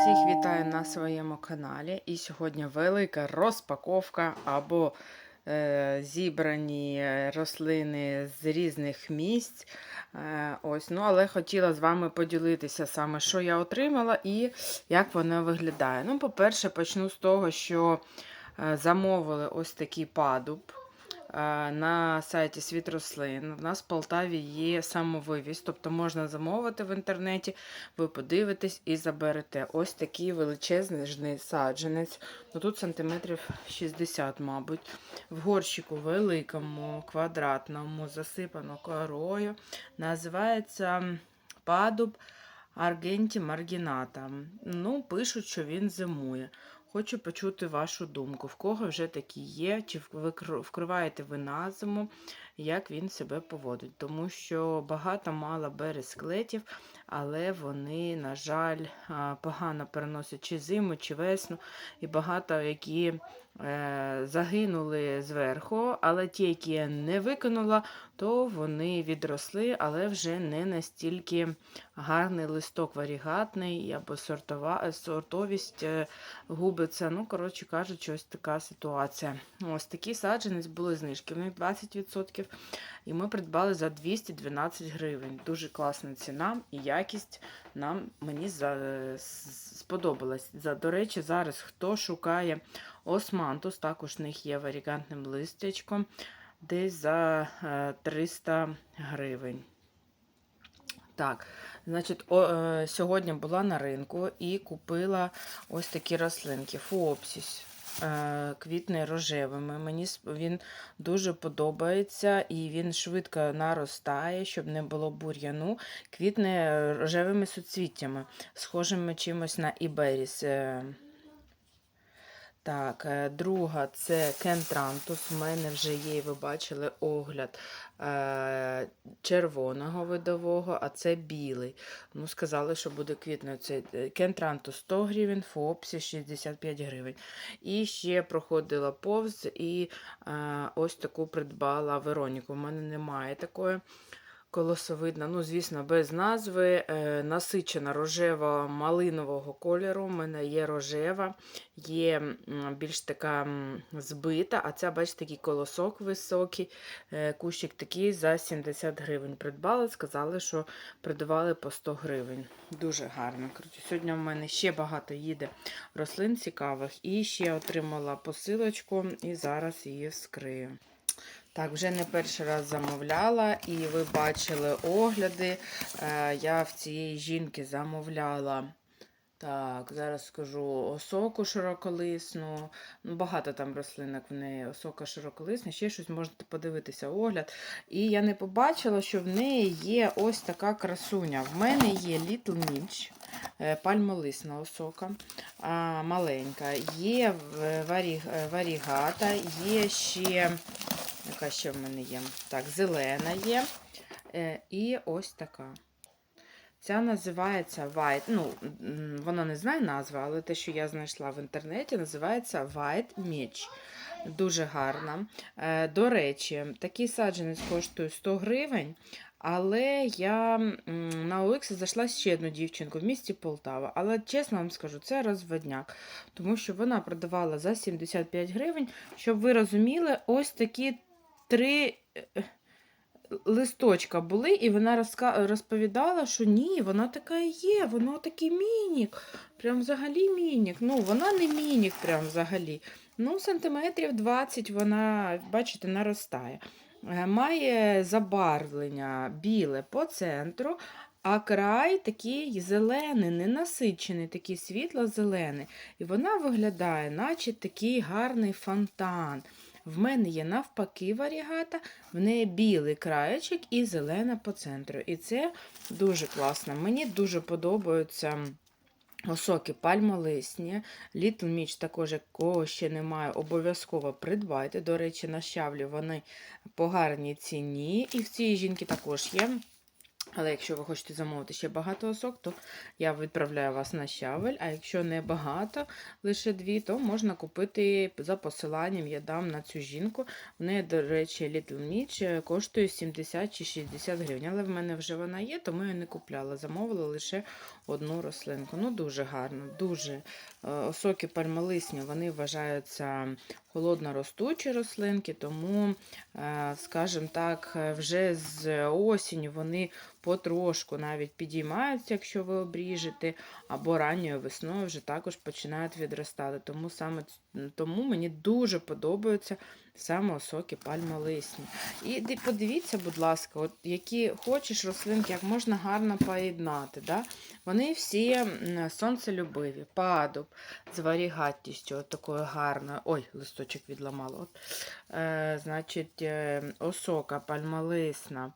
Всіх вітаю на своєму каналі. І сьогодні велика розпаковка або е, зібрані рослини з різних місць. Е, ось, ну, Але хотіла з вами поділитися саме, що я отримала і як вона виглядає. Ну, По-перше, почну з того, що е, замовили ось такий падуб. На сайті Світ рослин. У нас в Полтаві є самовивіз, тобто можна замовити в інтернеті, ви подивитесь і заберете. Ось такий величезний саджанець. Ну, Тут сантиметрів 60, мабуть. В горщику великому, квадратному, засипано корою. Називається падуб Аргенті Маргіната. Ну, пишуть, що він зимує. Хочу почути вашу думку. В кого вже такі є, чи вкриваєте ви на зиму, як він себе поводить. Тому що багато мало бересклетів, але вони, на жаль, погано переносять чи зиму, чи весну, і багато які е, загинули зверху, але ті, які я не викинула, то вони відросли, але вже не настільки гарний листок варігатний або сортова, сортовість е, губиться. Ну, коротше кажучи, ось така ситуація. Ось такі саджанець були знижки. В них 20%. І ми придбали за 212 гривень. Дуже класна ціна і якість нам мені за, сподобалась. За, До речі, зараз хто шукає османтус, також в них є варігантним листячком, десь за 300 гривень. Так, значить, о, е, сьогодні була на ринку і купила ось такі рослинки. Фуопсіс. Е, квітне рожевими. Мені він дуже подобається і він швидко наростає, щоб не було бур'яну. Квітне рожевими суцвіттями, схожими чимось на іберіс. Так, е, друга це кентрантус. У мене вже є, ви бачили огляд е червоного видового, а це білий. Ну, Сказали, що буде е, кентрантус 100 гривень, фопсі 65 гривень. І ще проходила повз і е ось таку придбала Вероніку. У мене немає такої колосовидна, ну, звісно, без назви. Е, насичена рожево малинового кольору. У мене є рожева, є більш така збита, а ця, бачите, такий колосок високий, е, кущик такий за 70 гривень. Придбали, сказали, що придавали по 100 гривень. Дуже гарно. Коротше, Сьогодні в мене ще багато їде рослин цікавих. І ще отримала посилочку, і зараз її вскрию. Так, вже не перший раз замовляла, і ви бачили огляди. Е, я в цієї жінки замовляла. Так, зараз скажу осоку широколисну. Ну, Багато там рослинок в неї осока широколисна, ще щось можете подивитися огляд. І я не побачила, що в неї є ось така красуня. В мене є Little Mitch, е, пальмолисна осока, маленька, є варігата, є ще яка ще в мене є? Так, зелена є. Е, І ось така. Ця називається White. Ну, вона не знає назви, але те, що я знайшла в інтернеті, називається White Mitch. Дуже гарна. Е, До речі, такий саджанець коштує 100 гривень. Але я на Олексі зайшла ще одну дівчинку в місті Полтава. Але чесно вам скажу, це розводняк, тому що вона продавала за 75 гривень, щоб ви розуміли, ось такі три е, листочка були, і вона розповідала, що ні, вона така і є, вона такий мінік. Прям взагалі мінік. Ну, вона не мінік, прям взагалі. Ну, сантиметрів 20 вона, бачите, наростає. Е, має забарвлення біле по центру, а край такий зелений, ненасичений, такий світло-зелений. І вона виглядає, наче такий гарний фонтан. В мене є навпаки варігата, в неї білий краєчок і зелена по центру. І це дуже класно. Мені дуже подобаються. Осоки пальмолисні, Little Mitch також, якого ще немає, обов'язково придбайте. До речі, на щавлі вони по гарній ціні. І в цій жінки також є Але якщо ви хочете замовити ще багато осок, то я відправляю вас на щавель. А якщо не багато, лише дві, то можна купити за посиланням. Я дам на цю жінку. В неї, до речі, Little Mitch коштує 70 чи 60 гривень. Але в мене вже вона є, тому я не купляла. Замовила лише одну рослинку. Ну, дуже гарно, дуже. Е, Осоки пальмолисні, вони вважаються холодноростучі рослинки, тому, е, скажімо так, е, вже з осінню вони потрошку навіть підіймаються, якщо ви обріжете, або ранньою весною вже також починають відростати. Тому саме тому мені дуже подобаються саме осоки пальмолисні. І подивіться, будь ласка, от які хочеш рослинки, як можна гарно поєднати. Да? Вони всі сонцелюбиві, падуб з варігаттістю, такою гарною. Ой, листочок відламала. От, е, значить, е, осока пальмолисна.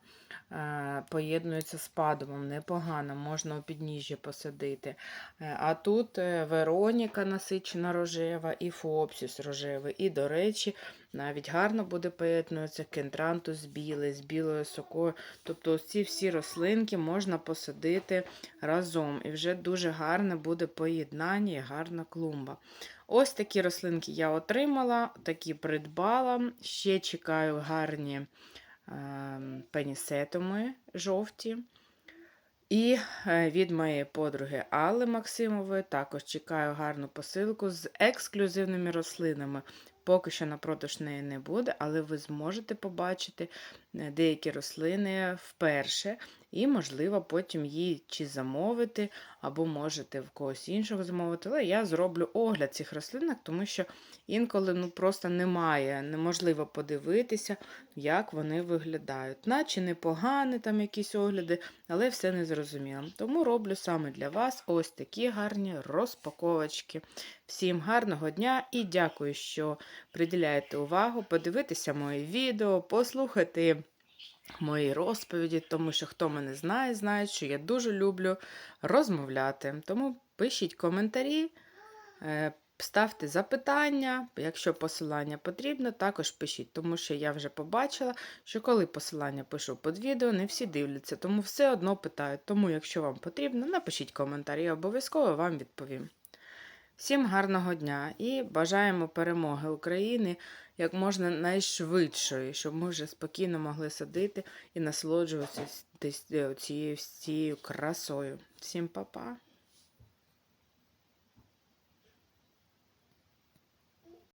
е, Поєднується з падумом, непогано, можна у підніжжя посадити. Е, А тут е, Вероніка насичена рожева і Фопсіс рожевий. І, до речі, навіть гарно буде поєднуватися кентрантус білий з білою сокою. Тобто ці всі рослинки можна посадити разом. І вже дуже гарне буде поєднання і гарна клумба. Ось такі рослинки я отримала, такі придбала. Ще чекаю гарні ем, пенісетуми жовті. І е, від моєї подруги Алли Максимової також чекаю гарну посилку з ексклюзивними рослинами. Поки що на продаж неї не буде, але ви зможете побачити е, деякі рослини вперше, і, можливо, потім її чи замовити, або можете в когось іншого замовити. Але я зроблю огляд цих рослинок, тому що інколи ну, просто немає, неможливо подивитися, як вони виглядають. Наче непогані там якісь огляди, але все незрозуміло. Тому роблю саме для вас ось такі гарні розпаковочки. Всім гарного дня і дякую, що приділяєте увагу, подивитися мої відео, послухати мої розповіді, тому що хто мене знає, знає, що я дуже люблю розмовляти. Тому пишіть коментарі. е, Ставте запитання, якщо посилання потрібно, також пишіть, тому що я вже побачила, що коли посилання пишу під відео, не всі дивляться, тому все одно питають. Тому, якщо вам потрібно, напишіть коментарі, я обов'язково вам відповім. Всім гарного дня і бажаємо перемоги України як можна найшвидшої, щоб ми вже спокійно могли садити і насолоджуватися цією всією красою. Всім па-па!